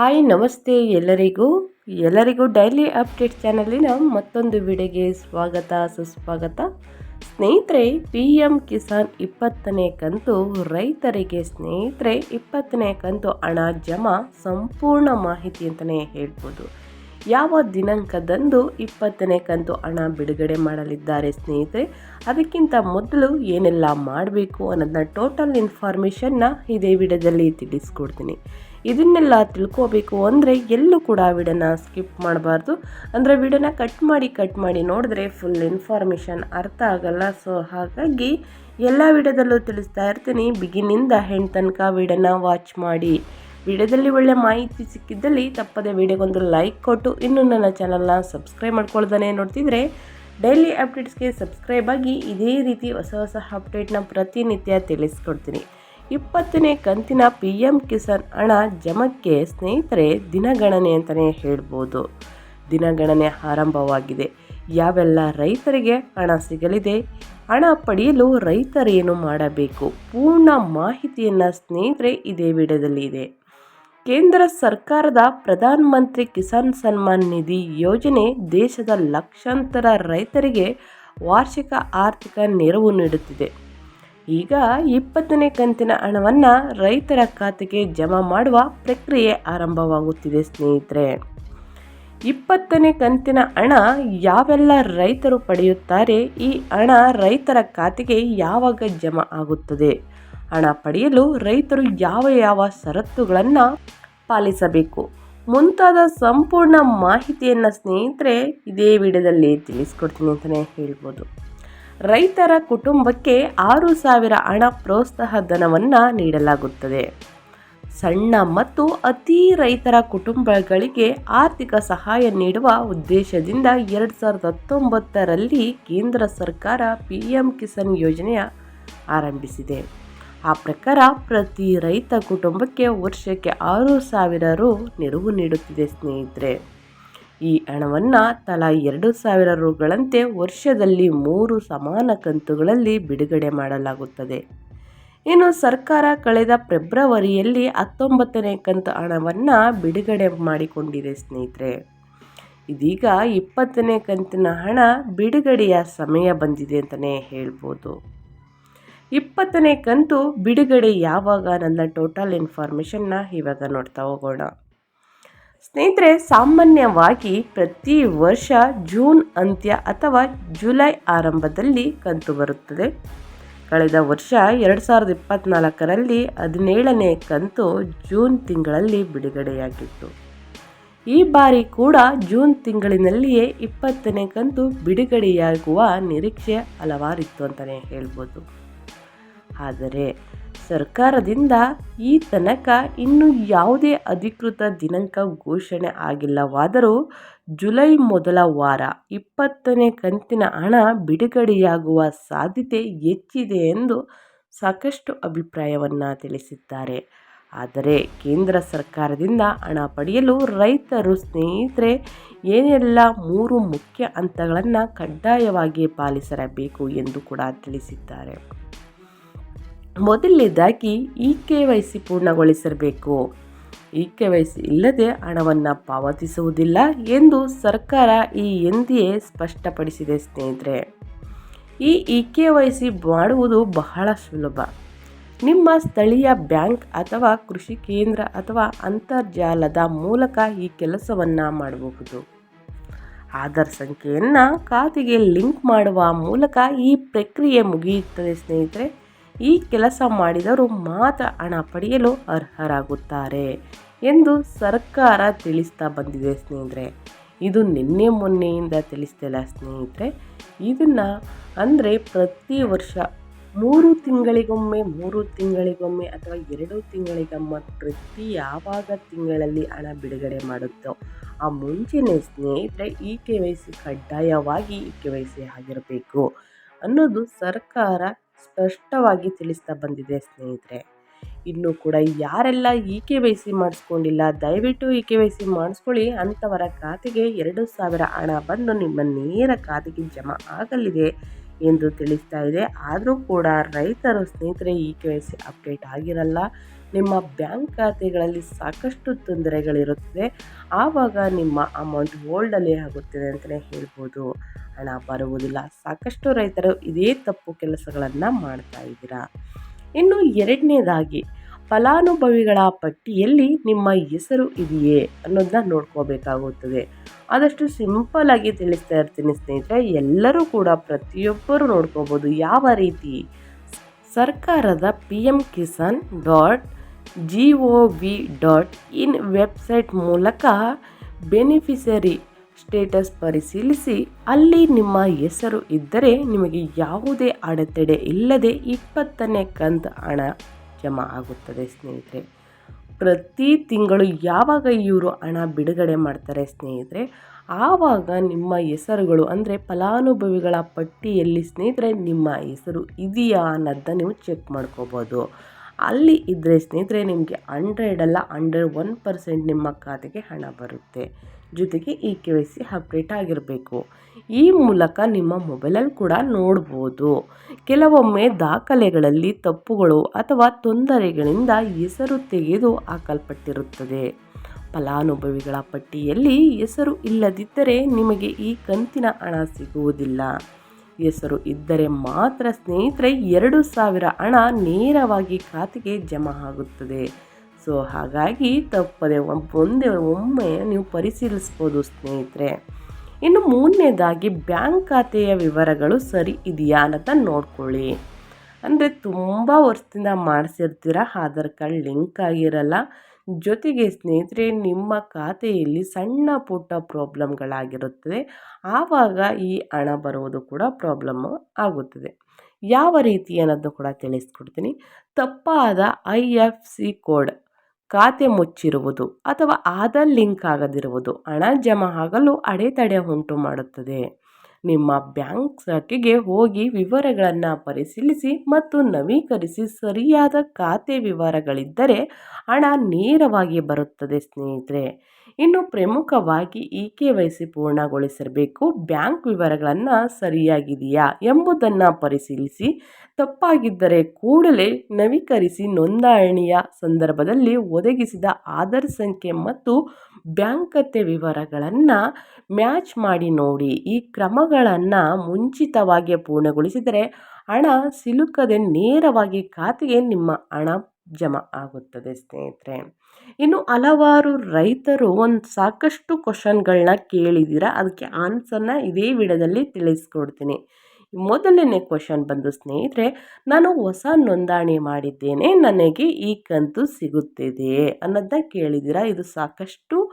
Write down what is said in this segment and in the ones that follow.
Hi, ನಮಸ್ತೆ ಎಲ್ಲರಿಗೂ. ಎಲ್ಲರಿಗೂ ಡೈಲಿ ಅಪ್ಡೇಟ್ ಚಾನಲಿನ ಮತ್ತೊಂದು ವಿಡಿಯೋಗೆ ಸ್ವಾಗತ, ಸುಸ್ವಾಗತ. ಸ್ನೇಹಿತರೆ ಪಿ ಎಂ ಕಿಸಾನ್ ಇಪ್ಪತ್ತನೇ ಕಂತು ರೈತರಿಗೆ ಸ್ನೇಹಿತರೆ, ಇಪ್ಪತ್ತನೇ ಕಂತು ಹಣ ಜಮಾ ಸಂಪೂರ್ಣ ಮಾಹಿತಿ ಅಂತಲೇ ಹೇಳ್ಬೋದು. ಯಾವ ದಿನಾಂಕದಂದು ಇಪ್ಪತ್ತನೇ ಕಂತು ಹಣ ಬಿಡುಗಡೆ ಮಾಡಲಿದ್ದಾರೆ ಸ್ನೇಹಿತರೆ? ಅದಕ್ಕಿಂತ ಮೊದಲು ಏನೆಲ್ಲ ಮಾಡಬೇಕು ಅನ್ನೋದನ್ನ ಟೋಟಲ್ ಇನ್ಫಾರ್ಮೇಷನ್ನ ಇದೇ ವಿಡಿಯೋದಲ್ಲಿ ತಿಳಿಸ್ಕೊಡ್ತೀನಿ. ಇದನ್ನೆಲ್ಲ ತಿಳ್ಕೋಬೇಕು ಅಂದರೆ ಎಲ್ಲೂ ಕೂಡ ವಿಡಿಯೋನ ಸ್ಕಿಪ್ ಮಾಡಬಾರ್ದು. ಅಂದರೆ ವಿಡಿಯೋನ ಕಟ್ ಮಾಡಿ ಕಟ್ ಮಾಡಿ ನೋಡಿದ್ರೆ ಫುಲ್ ಇನ್ಫಾರ್ಮೇಷನ್ ಅರ್ಥ ಆಗಲ್ಲ. ಸೊ ಹಾಗಾಗಿ ಎಲ್ಲ ವಿಡಿಯೋದಲ್ಲೂ ತಿಳಿಸ್ತಾ ಇರ್ತೀನಿ. ಬಿಗಿನಿಂದ ಹೆಣ್ಣು ತನಕ ವಿಡಿಯೋನ ವಾಚ್ ಮಾಡಿ. ವಿಡಿಯೋದಲ್ಲಿ ಒಳ್ಳೆ ಮಾಹಿತಿ ಸಿಕ್ಕಿದ್ದಲ್ಲಿ ತಪ್ಪದೆ ವಿಡಿಯೋಗೊಂದು ಲೈಕ್ ಕೊಟ್ಟು, ಇನ್ನೂ ನನ್ನ ಚಾನಲ್ನ ಸಬ್ಸ್ಕ್ರೈಬ್ ಮಾಡ್ಕೊಳ್ದಾನೆ ನೋಡ್ತಿದ್ರೆ ಡೈಲಿ ಅಪ್ಡೇಟ್ಸ್ಗೆ ಸಬ್ಸ್ಕ್ರೈಬ್ ಆಗಿ ಇದೇ ರೀತಿ ಹೊಸ ಹೊಸ ಅಪ್ಡೇಟ್ನ ಪ್ರತಿನಿತ್ಯ ತಿಳಿಸ್ಕೊಡ್ತೀನಿ. ಇಪ್ಪತ್ತನೇ ಕಂತಿನ ಪಿ ಎಂ ಕಿಸಾನ್ ಹಣ ಜಮಕ್ಕೆ ಸ್ನೇಹಿತರೆ, ದಿನಗಣನೆ ಅಂತಲೇ ಹೇಳ್ಬೋದು. ದಿನಗಣನೆ ಆರಂಭವಾಗಿದೆ. ಯಾವೆಲ್ಲ ರೈತರಿಗೆ ಹಣ ಸಿಗಲಿದೆ, ಹಣ ಪಡೆಯಲು ರೈತರೇನು ಮಾಡಬೇಕು? ಪೂರ್ಣ ಮಾಹಿತಿಯನ್ನು ಸ್ನೇಹಿತರೆ ಇದೇ ವಿಡದಲ್ಲಿ ಇದೆ. ಕೇಂದ್ರ ಸರ್ಕಾರದ ಪ್ರಧಾನ ಮಂತ್ರಿ ಕಿಸಾನ್ ಸನ್ಮಾನ್ ನಿಧಿ ಯೋಜನೆ ದೇಶದ ಲಕ್ಷಾಂತರ ರೈತರಿಗೆ ವಾರ್ಷಿಕ ಆರ್ಥಿಕ ನೆರವು ನೀಡುತ್ತಿದೆ. ಈಗ ಇಪ್ಪತ್ತನೇ ಕಂತಿನ ಹಣವನ್ನು ರೈತರ ಖಾತೆಗೆ ಜಮಾ ಮಾಡುವ ಪ್ರಕ್ರಿಯೆ ಆರಂಭವಾಗುತ್ತಿದೆ, ಸ್ನೇಹಿತರೆ. ಇಪ್ಪತ್ತನೇ ಕಂತಿನ ಹಣ ಯಾವೆಲ್ಲ ರೈತರು ಪಡೆಯುತ್ತಾರೆ, ಈ ಹಣ ರೈತರ ಖಾತೆಗೆ ಯಾವಾಗ ಜಮಾ ಆಗುತ್ತದೆ? ಹಣ ಪಡೆಯಲು ರೈತರು ಯಾವ ಯಾವ ಷರತ್ತುಗಳನ್ನು ಪಾಲಿಸಬೇಕು? ಮುಂತಾದ ಸಂಪೂರ್ಣ ಮಾಹಿತಿಯನ್ನು, ಸ್ನೇಹಿತರೆ, ಇದೇ ವಿಡಿಯೋದಲ್ಲಿ ತಿಳಿಸ್ಕೊಡ್ತೀನಿ ಅಂತಲೇ ಹೇಳ್ಬೋದು. ರೈತರ ಕುಟುಂಬಕ್ಕೆ ಆರು ಸಾವಿರ ಹಣ ಪ್ರೋತ್ಸಾಹ ಧನವನ್ನು ನೀಡಲಾಗುತ್ತದೆ. ಸಣ್ಣ ಮತ್ತು ಅತಿ ರೈತರ ಕುಟುಂಬಗಳಿಗೆ ಆರ್ಥಿಕ ಸಹಾಯ ನೀಡುವ ಉದ್ದೇಶದಿಂದ ಎರಡು ಸಾವಿರದ ಹತ್ತೊಂಬತ್ತರಲ್ಲಿ ಕೇಂದ್ರ ಸರ್ಕಾರ ಪಿ ಎಂ ಕಿಸಾನ್ ಯೋಜನೆಯ ಆರಂಭಿಸಿದೆ. ಆ ಪ್ರಕಾರ ಪ್ರತಿ ರೈತ ಕುಟುಂಬಕ್ಕೆ ವರ್ಷಕ್ಕೆ ಆರು ಸಾವಿರ ರು ನೆರವು ನೀಡುತ್ತಿದೆ ಸ್ನೇಹಿತರೆ. ಈ ಹಣವನ್ನು ತಲಾ ಎರಡು ಸಾವಿರ ರುಗಳಂತೆ ವರ್ಷದಲ್ಲಿ ಮೂರು ಸಮಾನ ಕಂತುಗಳಲ್ಲಿ ಬಿಡುಗಡೆ ಮಾಡಲಾಗುತ್ತದೆ. ಇನ್ನು ಸರ್ಕಾರ ಕಳೆದ ಫೆಬ್ರವರಿಯಲ್ಲಿ ಹತ್ತೊಂಬತ್ತನೇ ಕಂತು ಹಣವನ್ನು ಬಿಡುಗಡೆ ಮಾಡಿಕೊಂಡಿದೆ ಸ್ನೇಹಿತರೆ. ಇದೀಗ ಇಪ್ಪತ್ತನೇ ಕಂತಿನ ಹಣ ಬಿಡುಗಡೆಯ ಸಮಯ ಬಂದಿದೆ ಅಂತಲೇ ಹೇಳ್ಬೋದು. ಇಪ್ಪತ್ತನೇ ಕಂತು ಬಿಡುಗಡೆ ಯಾವಾಗ ನನ್ನ ಟೋಟಲ್ ಇನ್ಫಾರ್ಮೇಷನ್ನ ಇವಾಗ ನೋಡ್ತಾ ಹೋಗೋಣ. ಸ್ನೇಹಿತರೆ, ಸಾಮಾನ್ಯವಾಗಿ ಪ್ರತಿ ವರ್ಷ ಜೂನ್ ಅಂತ್ಯ ಅಥವಾ ಜುಲೈ ಆರಂಭದಲ್ಲಿ ಕಂತು ಬರುತ್ತದೆ. ಕಳೆದ ವರ್ಷ ಎರಡು ಸಾವಿರದ ಇಪ್ಪತ್ತ್ನಾಲ್ಕರಲ್ಲಿ ಹದಿನೇಳನೇ ಕಂತು ಜೂನ್ ತಿಂಗಳಲ್ಲಿ ಬಿಡುಗಡೆಯಾಗಿತ್ತು. ಈ ಬಾರಿ ಕೂಡ ಜೂನ್ ತಿಂಗಳಿನಲ್ಲಿಯೇ ಇಪ್ಪತ್ತನೇ ಕಂತು ಬಿಡುಗಡೆಯಾಗುವ ನಿರೀಕ್ಷೆ ಹಲವಾರಿತ್ತು ಅಂತಲೇ ಹೇಳ್ಬೋದು. ಆದರೆ ಸರ್ಕಾರದಿಂದ ಈ ತನಕ ಇನ್ನೂ ಯಾವುದೇ ಅಧಿಕೃತ ದಿನಾಂಕ ಘೋಷಣೆ ಆಗಿಲ್ಲವಾದರೂ ಜುಲೈ ಮೊದಲ ವಾರ ಇಪ್ಪತ್ತನೇ ಕಂತಿನ ಹಣ ಬಿಡುಗಡೆಯಾಗುವ ಸಾಧ್ಯತೆ ಹೆಚ್ಚಿದೆ ಎಂದು ಸಾಕಷ್ಟು ಅಭಿಪ್ರಾಯವನ್ನು ತಿಳಿಸಿದ್ದಾರೆ. ಆದರೆ ಕೇಂದ್ರ ಸರ್ಕಾರದಿಂದ ಹಣ ಪಡೆಯಲು ರೈತರು ಸ್ನೇಹಿತರೆ, ಏನೆಲ್ಲ ಮೂರು ಮುಖ್ಯ ಹಂತಗಳನ್ನು ಕಡ್ಡಾಯವಾಗಿ ಪಾಲಿಸಿರಬೇಕು ಎಂದು ಕೂಡ ತಿಳಿಸಿದ್ದಾರೆ. ಮೊದಲನೇದಾಗಿ ಇ ಕೆ ವೈ ಸಿ ಪೂರ್ಣಗೊಳಿಸಿರಬೇಕು. ಇ ಕೆ ವೈ ಸಿ ಇಲ್ಲದೆ ಹಣವನ್ನು ಪಾವತಿಸುವುದಿಲ್ಲ ಎಂದು ಸರ್ಕಾರ ಈ ಎಂದಿಯೇ ಸ್ಪಷ್ಟಪಡಿಸಿದೆ ಸ್ನೇಹಿತರೆ. ಈ ಇ ಕೆ ವೈ ಸಿ ಮಾಡುವುದು ಬಹಳ ಸುಲಭ. ನಿಮ್ಮ ಸ್ಥಳೀಯ ಬ್ಯಾಂಕ್ ಅಥವಾ ಕೃಷಿ ಕೇಂದ್ರ ಅಥವಾ ಅಂತರ್ಜಾಲದ ಮೂಲಕ ಈ ಕೆಲಸವನ್ನು ಮಾಡಬಹುದು. ಆಧಾರ್ ಸಂಖ್ಯೆಯನ್ನು ಖಾತೆಗೆ ಲಿಂಕ್ ಮಾಡುವ ಮೂಲಕ ಈ ಪ್ರಕ್ರಿಯೆ ಮುಗಿಯುತ್ತದೆ ಸ್ನೇಹಿತರೆ. ಈ ಕೆಲಸ ಮಾಡಿದವರು ಮಾತ್ರ ಹಣ ಪಡೆಯಲು ಅರ್ಹರಾಗುತ್ತಾರೆ ಎಂದು ಸರ್ಕಾರ ತಿಳಿಸ್ತಾ ಬಂದಿದೆ ಸ್ನೇಹಿತರೆ. ಇದು ನಿನ್ನೆ ಮೊನ್ನೆಯಿಂದ ತಿಳಿಸ್ತಿಲ್ಲ ಸ್ನೇಹಿತರೆ. ಇದನ್ನು ಅಂದರೆ ಪ್ರತಿ ವರ್ಷ ಮೂರು ತಿಂಗಳಿಗೊಮ್ಮೆ ಮೂರು ತಿಂಗಳಿಗೊಮ್ಮೆ ಅಥವಾ ಎರಡು ತಿಂಗಳಿಗೊಮ್ಮೆ ಪ್ರತಿ ಯಾವಾಗ ತಿಂಗಳಲ್ಲಿ ಹಣ ಬಿಡುಗಡೆ ಮಾಡುತ್ತೋ, ಆ ಮುಂಚೆನೇ ಸ್ನೇಹಿತರೆ ಈ ಕೆ ವೈ ಸಿ ಕಡ್ಡಾಯವಾಗಿ ಈ ಕೆ ವೈ ಸಿ ಆಗಿರಬೇಕು ಅನ್ನೋದು ಸರ್ಕಾರ ಸ್ಪಷ್ಟವಾಗಿ ತಿಳಿಸ್ತಾ ಬಂದಿದೆ, ಸ್ನೇಹಿತರೆ. ಇನ್ನು ಕೂಡ ಯಾರೆಲ್ಲ ಇ ಕೆ ವೈ ಸಿ ಮಾಡಿಸ್ಕೊಂಡಿಲ್ಲ, ದಯವಿಟ್ಟು ಇ ಕೆ ವೈ ಸಿ ಮಾಡಿಸ್ಕೊಳ್ಳಿ. ಅಂಥವರ ಖಾತೆಗೆ ಎರಡು ಸಾವಿರ ಹಣ ಬಂದು ನಿಮ್ಮ ನೇರ ಖಾತೆಗೆ ಜಮಾ ಆಗಲಿದೆ ಎಂದು ತಿಳಿಸ್ತಾ ಇದೆ. ಆದರೂ ಕೂಡ ರೈತರು, ಸ್ನೇಹಿತರೆ, E K Y C update ಆಗಿರಲ್ಲ. ನಿಮ್ಮ ಬ್ಯಾಂಕ್ ಖಾತೆಗಳಲ್ಲಿ ಸಾಕಷ್ಟು ತೊಂದರೆಗಳಿರುತ್ತದೆ ಆವಾಗ ನಿಮ್ಮ ಅಮೌಂಟ್ ಹೋಲ್ಡಲ್ಲಿ ಆಗುತ್ತದೆ ಅಂತಲೇ ಹೇಳ್ಬೋದು. ಹಣ ಬರುವುದಿಲ್ಲ. ಸಾಕಷ್ಟು ರೈತರು ಇದೇ ತಪ್ಪು ಕೆಲಸಗಳನ್ನು ಮಾಡ್ತಾ ಇದ್ದೀರಾ? ಇನ್ನು ಎರಡನೇದಾಗಿ, ಫಲಾನುಭವಿಗಳ ಪಟ್ಟಿಯಲ್ಲಿ ನಿಮ್ಮ ಹೆಸರು ಇದೆಯೇ ಅನ್ನೋದನ್ನ ನೋಡ್ಕೋಬೇಕಾಗುತ್ತದೆ. ಆದಷ್ಟು ಸಿಂಪಲ್ ಆಗಿ ತಿಳಿಸ್ತಾ ಇರ್ತೀನಿ ಸ್ನೇಹಿತರೆ, ಎಲ್ಲರೂ ಕೂಡ ಪ್ರತಿಯೊಬ್ಬರು ನೋಡ್ಕೋಬೋದು ಯಾವ ರೀತಿ. ಸರ್ಕಾರದ P M Kisan dot G O V dot in website ಮೂಲಕ ಬೆನಿಫಿಷರಿ ಸ್ಟೇಟಸ್ ಪರಿಶೀಲಿಸಿ. ಅಲ್ಲಿ ನಿಮ್ಮ ಹೆಸರು ಇದ್ದರೆ ನಿಮಗೆ ಯಾವುದೇ ಅಡೆತಡೆ ಇಲ್ಲದೆ ಇಪ್ಪತ್ತನೇ ಕಂತು ಹಣ ಜಮಾ ಆಗುತ್ತದೆ ಸ್ನೇಹಿತರೆ. ಪ್ರತಿ ತಿಂಗಳು ಯಾವಾಗ ಇವರು ಹಣ ಬಿಡುಗಡೆ ಮಾಡ್ತಾರೆ ಸ್ನೇಹಿತರೆ? ಆವಾಗ ನಿಮ್ಮ ಹೆಸರುಗಳು ಅಂದರೆ ಫಲಾನುಭವಿಗಳ ಪಟ್ಟಿಯಲ್ಲಿ ಸ್ನೇಹಿತರೆ ನಿಮ್ಮ ಹೆಸರು ಇದೆಯಾ ಅನ್ನೋದನ್ನ ನೀವು ಚೆಕ್ ಮಾಡ್ಕೋಬೋದು. ಅಲ್ಲಿ ಇದ್ದರೆ ಸ್ನೇಹಿತರೆ, ನಿಮಗೆ ಹಂಡ್ರೆಡ್ ಅಲ್ಲ ಅಂಡರ್ ಒನ್ ಪರ್ಸೆಂಟ್ ನಿಮ್ಮ ಖಾತೆಗೆ ಹಣ ಬರುತ್ತೆ. ಜೊತೆಗೆ ಈ ಕೆ ವೈ ಸಿ ಅಪ್ಡೇಟ್ ಆಗಿರಬೇಕು. ಈ ಮೂಲಕ ನಿಮ್ಮ ಮೊಬೈಲಲ್ಲಿ ಕೂಡ ನೋಡ್ಬೋದು. ಕೆಲವೊಮ್ಮೆ ದಾಖಲೆಗಳಲ್ಲಿ ತಪ್ಪುಗಳು ಅಥವಾ ತೊಂದರೆಗಳಿಂದ ಹೆಸರು ತೆಗೆದು ಹಾಕಲ್ಪಟ್ಟಿರುತ್ತದೆ. ಫಲಾನುಭವಿಗಳ ಪಟ್ಟಿಯಲ್ಲಿ ಹೆಸರು ಇಲ್ಲದಿದ್ದರೆ ನಿಮಗೆ ಈ ಕಂತಿನ ಹಣ ಸಿಗುವುದಿಲ್ಲ. ಹೆಸರು ಇದ್ದರೆ ಮಾತ್ರ ಸ್ನೇಹಿತರೆ, ಎರಡು ಸಾವಿರ ಹಣ ನೇರವಾಗಿ ಖಾತೆಗೆ ಜಮಾ ಆಗುತ್ತದೆ. ಸೊ, ಹಾಗಾಗಿ ತಪ್ಪದೆ ಒಂದೇ, ಒಮ್ಮೆ ನೀವು ಪರಿಶೀಲಿಸ್ಬೋದು ಸ್ನೇಹಿತರೆ. ಇನ್ನು ಮೂರನೇದಾಗಿ, ಬ್ಯಾಂಕ್ ಖಾತೆಯ ವಿವರಗಳು ಸರಿ ಇದೆಯಾ ಅಂತ ನೋಡ್ಕೊಳ್ಳಿ. ಅಂದರೆ ತುಂಬ ವರ್ಷದಿಂದ ಮಾಡಿಸಿರ್ತೀರ, ಆಧಾರ್ ಕಾರ್ಡ್ ಲಿಂಕ್ ಆಗಿರಲ್ಲ. ಜೊತೆಗೆ ಸ್ನೇಹಿತರೆ, ನಿಮ್ಮ ಖಾತೆಯಲ್ಲಿ ಸಣ್ಣ ಪುಟ್ಟ ಪ್ರಾಬ್ಲಮ್ಗಳಾಗಿರುತ್ತದೆ. ಆವಾಗ ಈ ಹಣ ಬರುವುದು ಕೂಡ ಪ್ರಾಬ್ಲಮ್ಮು ಆಗುತ್ತದೆ. ಯಾವ ರೀತಿ ಅನ್ನೋದು ಕೂಡ ತಿಳಿಸ್ಕೊಡ್ತೀನಿ. ತಪ್ಪಾದ ಐ ಎಫ್ ಸಿ ಕೋಡ್ ಖಾತೆ ಮುಚ್ಚಿರುವುದು ಅಥವಾ ಆಧಾರ್ ಲಿಂಕ್ ಆಗದಿರುವುದು ಹಣ ಜಮಾ ಆಗಲು ಅಡೆತಡೆ ಉಂಟು ಮಾಡುತ್ತದೆ. ನಿಮ್ಮ ಬ್ಯಾಂಕ್ ಶಾಖೆಗೆ ಹೋಗಿ ವಿವರಗಳನ್ನು ಪರಿಶೀಲಿಸಿ ಮತ್ತು ನವೀಕರಿಸಿ ಸರಿಯಾದ ಖಾತೆ ವಿವರಗಳಿದ್ದರೆ ಹಣ ನೇರವಾಗಿ ಬರುತ್ತದೆ ಸ್ನೇಹಿತರೆ. ಇನ್ನು ಪ್ರಮುಖವಾಗಿ ಇ ಕೆ ವೈ ಸಿ ಪೂರ್ಣಗೊಳಿಸಿರಬೇಕು. ಬ್ಯಾಂಕ್ ವಿವರಗಳನ್ನು ಸರಿಯಾಗಿದೆಯಾ ಎಂಬುದನ್ನು ಪರಿಶೀಲಿಸಿ. ತಪ್ಪಾಗಿದ್ದರೆ ಕೂಡಲೇ ನವೀಕರಿಸಿ ನೋಂದಣಿಯ ಸಂದರ್ಭದಲ್ಲಿ ಒದಗಿಸಿದ ಆಧಾರ್ ಸಂಖ್ಯೆ ಮತ್ತು ಬ್ಯಾಂಕ್ ಖಾತೆ ವಿವರಗಳನ್ನು ಮ್ಯಾಚ್ ಮಾಡಿ ನೋಡಿ. ಈ ಕ್ರಮಗಳನ್ನು ಮುಂಚಿತವಾಗಿ ಪೂರ್ಣಗೊಳಿಸಿದರೆ ಹಣ ಸಿಲುಕದೆ ನೇರವಾಗಿ ಖಾತೆಗೆ ನಿಮ್ಮ ಹಣ ಜಮಾ ಆಗುತ್ತದೆ ಸ್ನೇಹಿತರೆ. ಇನ್ನು ಹಲವಾರು ರೈತರು ಒಂದು ಸಾಕಷ್ಟು ಕ್ವಶನ್ಗಳನ್ನ ಕೇಳಿದ್ದೀರ ಅದಕ್ಕೆ ಆನ್ಸರ್ನ ಇದೇ ವಿಡಿಯೋದಲ್ಲಿ ತಿಳಿಸ್ಕೊಡ್ತೀನಿ. ಮೊದಲನೇ ಕ್ವಶನ್ ಬಂದು ಸ್ನೇಹಿತರೆ, ನಾನು ಹೊಸ ನೋಂದಣಿ ಮಾಡಿದ್ದೇನೆ, ನನಗೆ ಈ ಕಂತು ಸಿಗುತ್ತಿದೆಯೇ ಅನ್ನೋದನ್ನ ಕೇಳಿದ್ದೀರ ಇದು ಸಾಕಷ್ಟು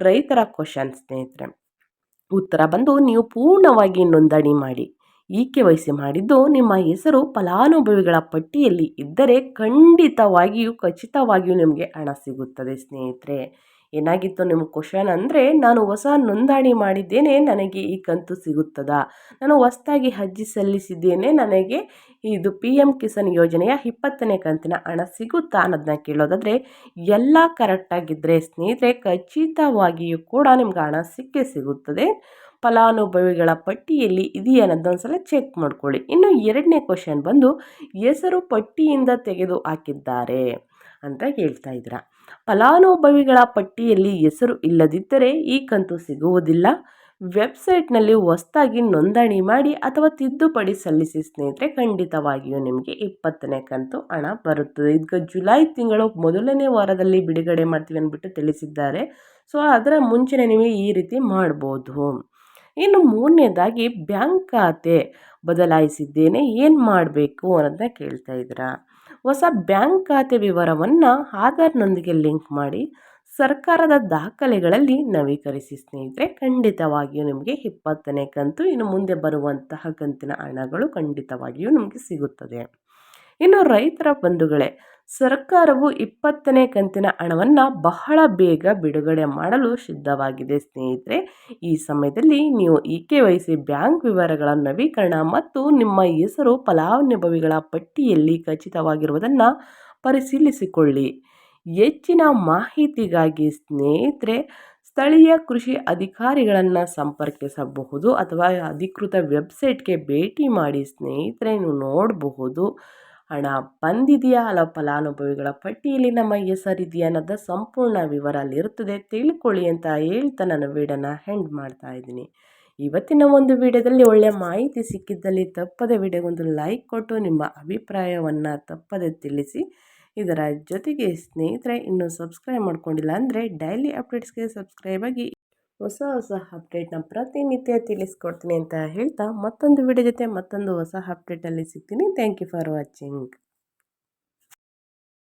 ರೈತರ ಕ್ವಶನ್ ಸ್ನೇಹಿತರೆ. ಉತ್ತರ ಬಂದು, ನೀವು ಪೂರ್ಣವಾಗಿ ನೋಂದಣಿ ಮಾಡಿ. ಈ ಕೆ ವೈ ಸಿ ಮಾಡಿದ್ದು ನಿಮ್ಮ ಹೆಸರು ಫಲಾನುಭವಿಗಳ ಪಟ್ಟಿಯಲ್ಲಿ ಇದ್ದರೆ ಖಂಡಿತವಾಗಿಯೂ, ಖಚಿತವಾಗಿಯೂ ನಿಮಗೆ ಹಣ ಸಿಗುತ್ತದೆ ಸ್ನೇಹಿತರೆ. ಏನಾಗಿತ್ತು ನಿಮ್ಮ ಕ್ವಶನ್ ಅಂದರೆ, ನಾನು ಹೊಸ ನೋಂದಣಿ ಮಾಡಿದ್ದೇನೆ, ನನಗೆ ಈ ಕಂತು ಸಿಗುತ್ತದಾ? ನಾನು ಹೊಸದಾಗಿ ಅರ್ಜಿ ಸಲ್ಲಿಸಿದ್ದೇನೆ, ನನಗೆ ಇದು ಪಿ ಎಂ ಕಿಸಾನ್ ಯೋಜನೆಯ ಇಪ್ಪತ್ತನೇ ಕಂತಿನ ಹಣ ಸಿಗುತ್ತಾ ಅನ್ನೋದನ್ನ ಕೇಳೋದಾದರೆ, ಎಲ್ಲ ಕರೆಕ್ಟಾಗಿದ್ದರೆ ಸ್ನೇಹಿತರೆ, ಖಚಿತವಾಗಿಯೂ ಕೂಡ ನಿಮ್ಗೆ ಹಣ ಸಿಕ್ಕೇ ಸಿಗುತ್ತದೆ. ಫಲಾನುಭವಿಗಳ ಪಟ್ಟಿಯಲ್ಲಿ ಇದೆಯಾ ಅನ್ನೋದೊಂದು ಸಲ ಚೆಕ್ ಮಾಡ್ಕೊಳ್ಳಿ. ಇನ್ನು ಎರಡನೇ ಕ್ವಶನ್ ಬಂದು, ಹೆಸರು ಪಟ್ಟಿಯಿಂದ ತೆಗೆದು ಹಾಕಿದ್ದಾರೆ ಅಂತ ಹೇಳ್ತಾ ಇದ್ದೀರಾ. ಫಲಾನುಭವಿಗಳ ಪಟ್ಟಿಯಲ್ಲಿ ಹೆಸರು ಇಲ್ಲದಿದ್ದರೆ ಈ ಕಂತು ಸಿಗುವುದಿಲ್ಲ. ವೆಬ್ಸೈಟ್ನಲ್ಲಿ ಹೊಸ್ತಾಗಿ ನೋಂದಣಿ ಮಾಡಿ ಅಥವಾ ತಿದ್ದುಪಡಿ ಸಲ್ಲಿಸಿ ಸ್ನೇಹಿತರೆ, ಖಂಡಿತವಾಗಿಯೂ ನಿಮಗೆ ಇಪ್ಪತ್ತನೇ ಕಂತು ಹಣ ಬರುತ್ತದೆ. ಈಗ ಜುಲೈ ತಿಂಗಳು ಮೊದಲನೇ ವಾರದಲ್ಲಿ ಬಿಡುಗಡೆ ಮಾಡ್ತೀವಿ ಅಂದ್ಬಿಟ್ಟು ತಿಳಿಸಿದ್ದಾರೆ. ಸೊ ಅದರ ಮುಂಚೆನೇ ನೀವು ಈ ರೀತಿ ಮಾಡ್ಬೋದು. ಇನ್ನು ಮೂರನೇದಾಗಿ ಬ್ಯಾಂಕ್ ಖಾತೆ ಬದಲಾಯಿಸಿದ್ದೇನೆ, ಏನು ಮಾಡಬೇಕು ಅನ್ನೋದನ್ನ ಕೇಳ್ತಾ ಇದ್ದೀರಾ? ಹೊಸ ಬ್ಯಾಂಕ್ ಖಾತೆ ವಿವರವನ್ನು ಆಧಾರ್ನೊಂದಿಗೆ ಲಿಂಕ್ ಮಾಡಿ ಸರ್ಕಾರದ ದಾಖಲೆಗಳಲ್ಲಿ ನವೀಕರಿಸಿ ಸ್ನೇಹಿತರೆ, ಖಂಡಿತವಾಗಿಯೂ ನಿಮಗೆ ಇಪ್ಪತ್ತನೇ ಕಂತು, ಇನ್ನು ಮುಂದೆ ಬರುವಂತಹ ಕಂತಿನ ಹಣಗಳು ಖಂಡಿತವಾಗಿಯೂ ನಿಮಗೆ ಸಿಗುತ್ತದೆ. ಇನ್ನು ರೈತರ ಬಂಧುಗಳೇ ಸರ್ಕಾರವು ಇಪ್ಪತ್ತನೇ ಕಂತಿನ ಹಣವನ್ನು ಬಹಳ ಬೇಗ ಬಿಡುಗಡೆ ಮಾಡಲು ಸಿದ್ಧವಾಗಿದೆ ಸ್ನೇಹಿತರೆ. ಈ ಸಮಯದಲ್ಲಿ ನೀವು E K Y C bank ವಿವರಗಳ ನವೀಕರಣ ಮತ್ತು ನಿಮ್ಮ ಹೆಸರು, ಫಲಾನುಭವಿಗಳ ಪಟ್ಟಿಯಲ್ಲಿ ಖಚಿತವಾಗಿರುವುದನ್ನು ಪರಿಶೀಲಿಸಿಕೊಳ್ಳಿ. ಹೆಚ್ಚಿನ ಮಾಹಿತಿಗಾಗಿ ಸ್ನೇಹಿತರೆ, ಸ್ಥಳೀಯ ಕೃಷಿ ಅಧಿಕಾರಿಗಳನ್ನು ಸಂಪರ್ಕಿಸಬಹುದು ಅಥವಾ ಅಧಿಕೃತ ವೆಬ್ಸೈಟ್ಗೆ ಭೇಟಿ ಮಾಡಿ ಸ್ನೇಹಿತರೆ ನೋಡಬಹುದು. ಹಣ ಬಂದಿದೆಯಾ? ಅಲ್ಲ, ಫಲಾನುಭವಿಗಳ ಪಟ್ಟಿಯಲ್ಲಿ ನಮ್ಮ ಹೆಸರಿದೆಯಾ ಅನ್ನೋದು ಸಂಪೂರ್ಣ ವಿವರ ಅಲ್ಲಿರುತ್ತದೆ ತಿಳ್ಕೊಳ್ಳಿ ಅಂತ ಹೇಳ್ತಾ ನಾನು ವೀಡಿಯೋನ ಹೆಂಡ್ ಮಾಡ್ತಾ ಇದ್ದೀನಿ. ಇವತ್ತಿನ ಒಂದು ವಿಡಿಯೋದಲ್ಲಿ ಒಳ್ಳೆಯ ಮಾಹಿತಿ ಸಿಕ್ಕಿದ್ದಲ್ಲಿ ತಪ್ಪದೆ ವಿಡಿಯೋಗೊಂದು ಲೈಕ್ ಕೊಟ್ಟು ನಿಮ್ಮ ಅಭಿಪ್ರಾಯವನ್ನು ತಪ್ಪದೆ ತಿಳಿಸಿ. ಇದರ ಜೊತೆಗೆ ಸ್ನೇಹಿತರೆ, ಇನ್ನೂ ಸಬ್ಸ್ಕ್ರೈಬ್ ಮಾಡ್ಕೊಂಡಿಲ್ಲ ಅಂದರೆ ಡೈಲಿ ಅಪ್ಡೇಟ್ಸ್ಗೆ ಸಬ್ಸ್ಕ್ರೈಬ್ ಆಗಿ ಹೊಸ ಹೊಸ ಅಪ್ಡೇಟ್ನ ಪ್ರತಿನಿತ್ಯ ತಿಳಿಸ್ಕೊಡ್ತೀನಿ ಅಂತ ಹೇಳ್ತಾ ಮತ್ತೊಂದು ವಿಡಿಯೋ ಜೊತೆ ಮತ್ತೊಂದು ಹೊಸ ಅಪ್ಡೇಟಲ್ಲಿ ಸಿಗ್ತೀನಿ. Thank you for watching